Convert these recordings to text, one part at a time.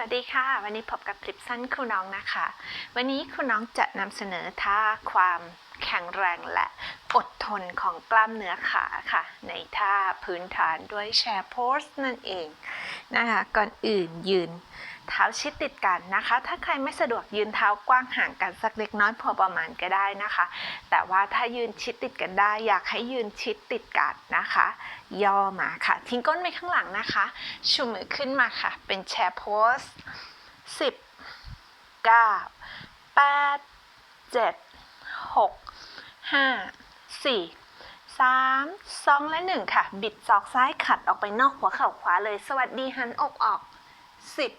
วัสดีค่ะ วันนี้พบกับคลิปสั้นครูน้องนะคะ วันนี้ครูน้องจะนำเสนอท่าความ แข็งแรงและอดทนของกล้ามเนื้อขาค่ะ ในท่าพื้นฐานด้วยแชร์โพสนั่นเองนะคะก่อนอื่นยืนเท้าชิดติดกันนะคะ ถ้าใครไม่สะดวกยืนเท้ากว้างห่างกันสักเล็กน้อยพอประมาณก็ได้นะคะ แต่ว่าถ้ายืนชิดติดกันได้ อยากให้ยืนชิดติดกันนะคะ ย่อมาค่ะ ทิ้งก้นไปข้างหลังนะคะ ชูมือขึ้นมาค่ะ เป็นแชร์โพสสิบเก้าแปดเจ็ด หกห้าสี่สามสองและหนึ่งค่ะ บิดศอกซ้ายขัดออกไปนอกหัวเข่าขวาเลย สวัสดีหันอกออกสิบ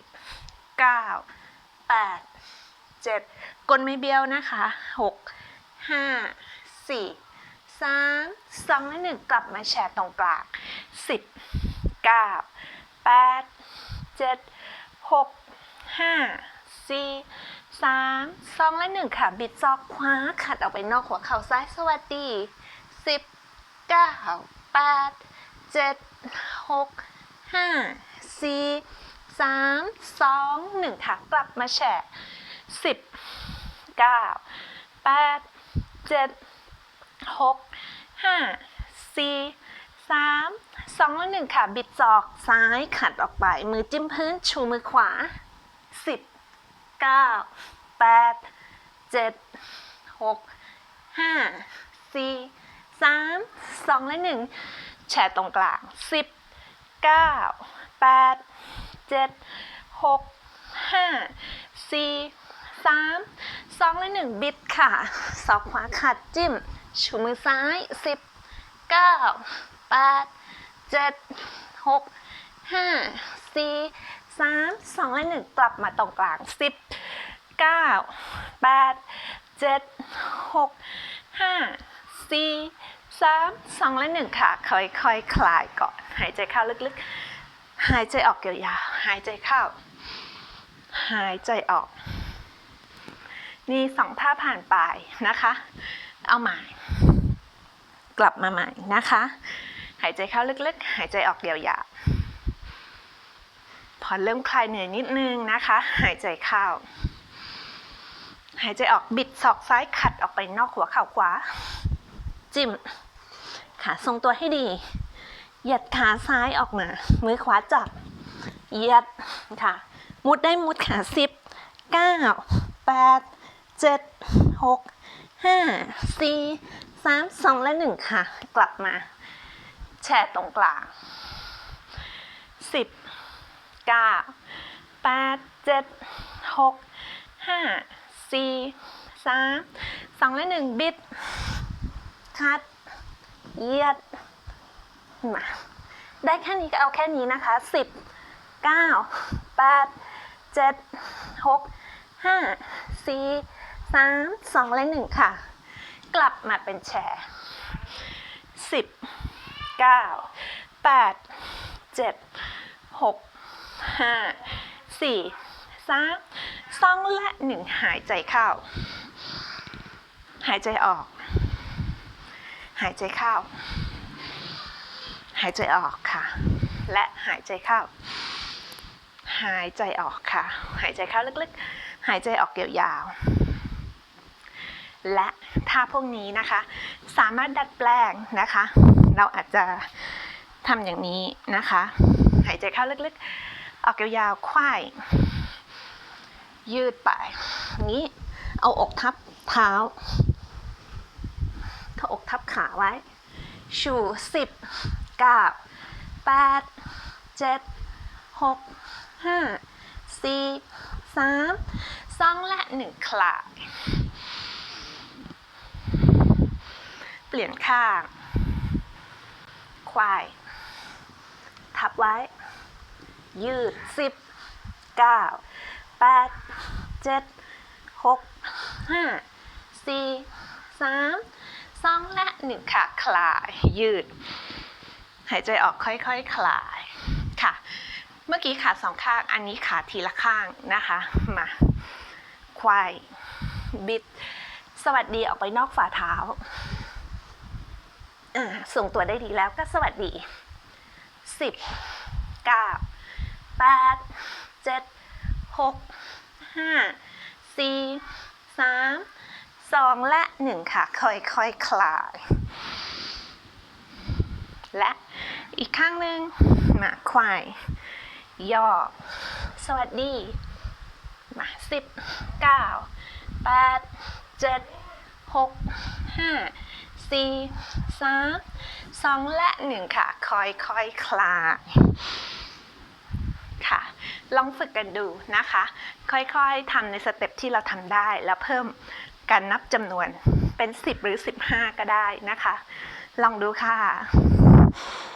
เก้าแปดเจ็ดก้นไม่เบี้ยวนะคะหกห้าสี่สามสองและหนึ่งกลับมาแชร์ตรงกลางสิบเก้าแปดเจ็ดหกห้าสี่สาม สองและหนึ่งค่ะ บิดซอกขวาขัดออกไปนอกหัวเข่าซ้ายสวัสดีสิบเก้าแปดเจ็ดหกห้าสี่สามสองหนึ่งค่ะ กลับมาแชร์สิบเก้าแปดเจ็ดหกห้าสี่สามสองและหนึ่งค่ะ บิดศอกซ้ายขัดออกไป มือจิ้มพื้นชูมือขวาสิบเก้า แปดเจ็ดหกห้าสี่สามสองและหนึ่งแชร์ตรงกลางสิบเก้าแปดเจ็ดหกห้าสี่สามสองและหนึ่งบิดค่ะศอกขวาขัดจิ้ม ชูมือซ้ายสิบเก้าแปดเจ็ดหกห้าสี่สามสองและหนึ่งกลับมาตรงกลางสิบ เก้าแปดเจ็ดหกห้าสี่สามสองและหนึ่งค่ะ ค่อยๆคคลายก่อน หายใจเข้าลึกๆ หายใจออกยาวๆหายใจเข้า หายใจออก นี่สองท่าผ่านไปนะคะ เอาใหม่ กลับมาใหม่นะคะ หายใจเข้าลึกๆ หายใจออกยาวๆพอเริ่มคลายเหนื่อยนิดนึงนะคะ หายใจเข้า หายใจออกบิดศอกซ้ายขัดออกไปนอกหัวเข่าขวา จิ้ม ขาทรงตัวให้ดี เหยียดขาซ้ายออกมา มือขวาจับ เหยียดค่ะ มุดได้มุดขาสิบเก้าแปดเจ็ดหกห้าสี่สามสองและหนึ่งค่ะ กลับมา แชร์ตรงกลางสิบเก้าแปดเจ็ดหกห้า สี่สามสองและหนึ่งบิด คัด เยียด มา ได้แค่นี้ก็เอาแค่นี้นะคะสิบเก้าแปดเจ็ดหกห้าสี่สามสองและหนึ่งค่ะ กลับมาเป็นแชร์สิบเก้าแปดเจ็ดหกห้าสี่สาม สองและหนึ่งหายใจเข้า หายใจออก หายใจเข้า หายใจออกค่ะ และหายใจเข้า หายใจออกค่ะ หายใจเข้าลึกๆ หายใจออกยาวๆ และท่าพวกนี้นะคะ สามารถดัดแปลงนะคะ เราอาจจะทำอย่างนี้นะคะ หายใจเข้าลึกๆ ออกยาวๆควาย ยืดไปอย่างนี้ เอาอกทับเท้าถ้าอกทับขาไว้ ชูสิบเก้าแปดเจ็ดหกห้าสี่สามสองและหนึ่งคลายเปลี่ยนข้าง ควาย ทับไว้ ยืดสิบเก้า แปดเจ็ดหกห้าสี่สามสองและหนึ่งค่ะ คลาย ยืด หายใจออกค่อยๆคคลายค่ะ เมื่อกี้ขาสองข้าง อันนี้ขาทีละข้างนะคะ มาควายบิด สวัสดีออกไปนอกฝ่าเท้าอ่าส่งตัวได้ดีแล้วก็สวัสดีสิบเก้าแปดเจ็ด หกห้าสี่สามสองและหนึ่งค่ะ ค่อยๆคคลาย และอีกข้างหนึ่งมาควายย่อ สวัสดี มาสิบเก้าแปดเจ็ดหกห้าสี่สามสองและหนึ่งค่ะ ค่อยๆคคลาย ค่ะ ลองฝึกกันดูนะคะ ค่อยๆทำในสเต็ปที่เราทำได้ แล้วเพิ่มการนับจำนวนเป็น 10 หรือ 15 ก็ได้นะคะ ลองดูค่ะ